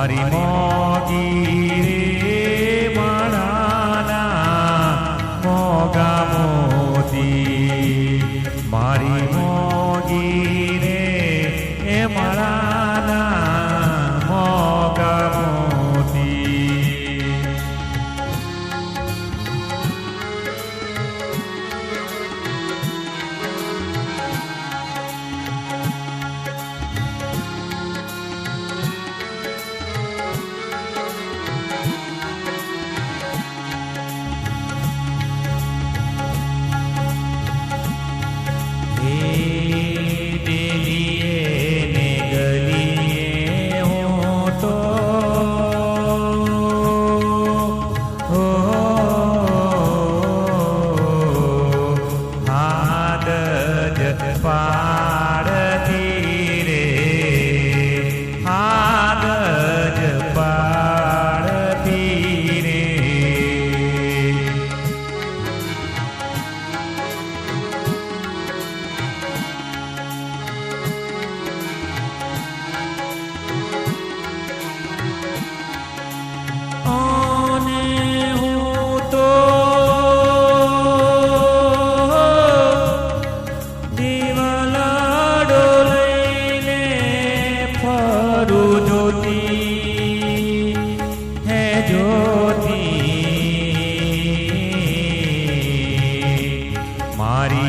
हरि मोदी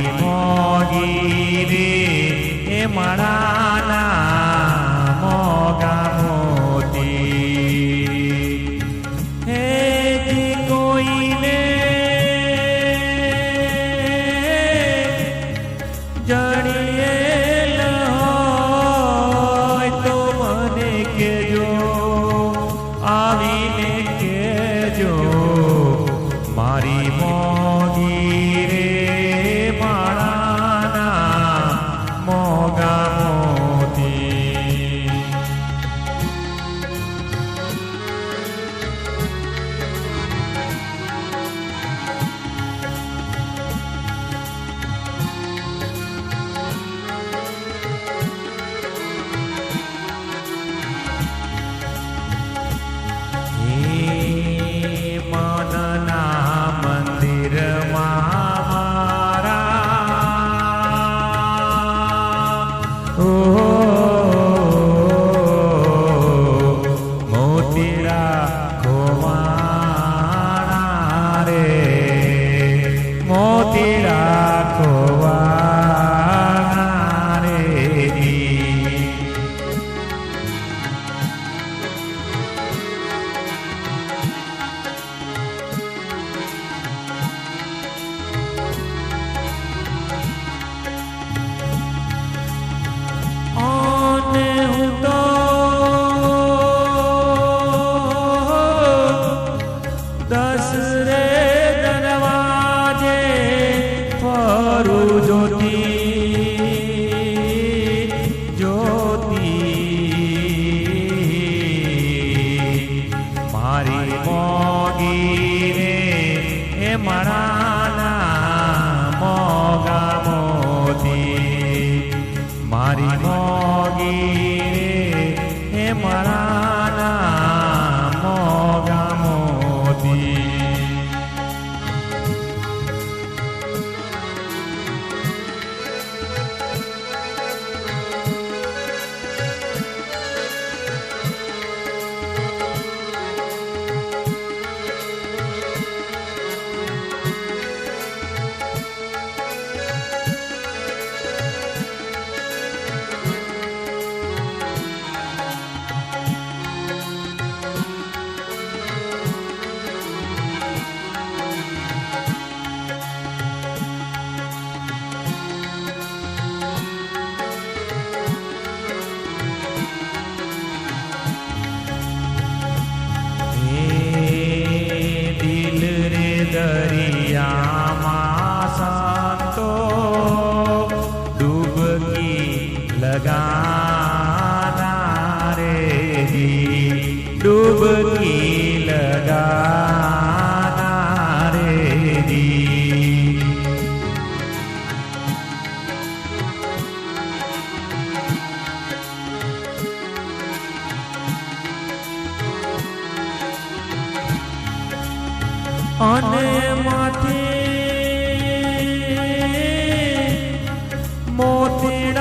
મારી મોગી એ મણાના મોગા મોતી હે કોઈને જણીએ મારી મોગી રે એ મારા અને માથે મોતીડા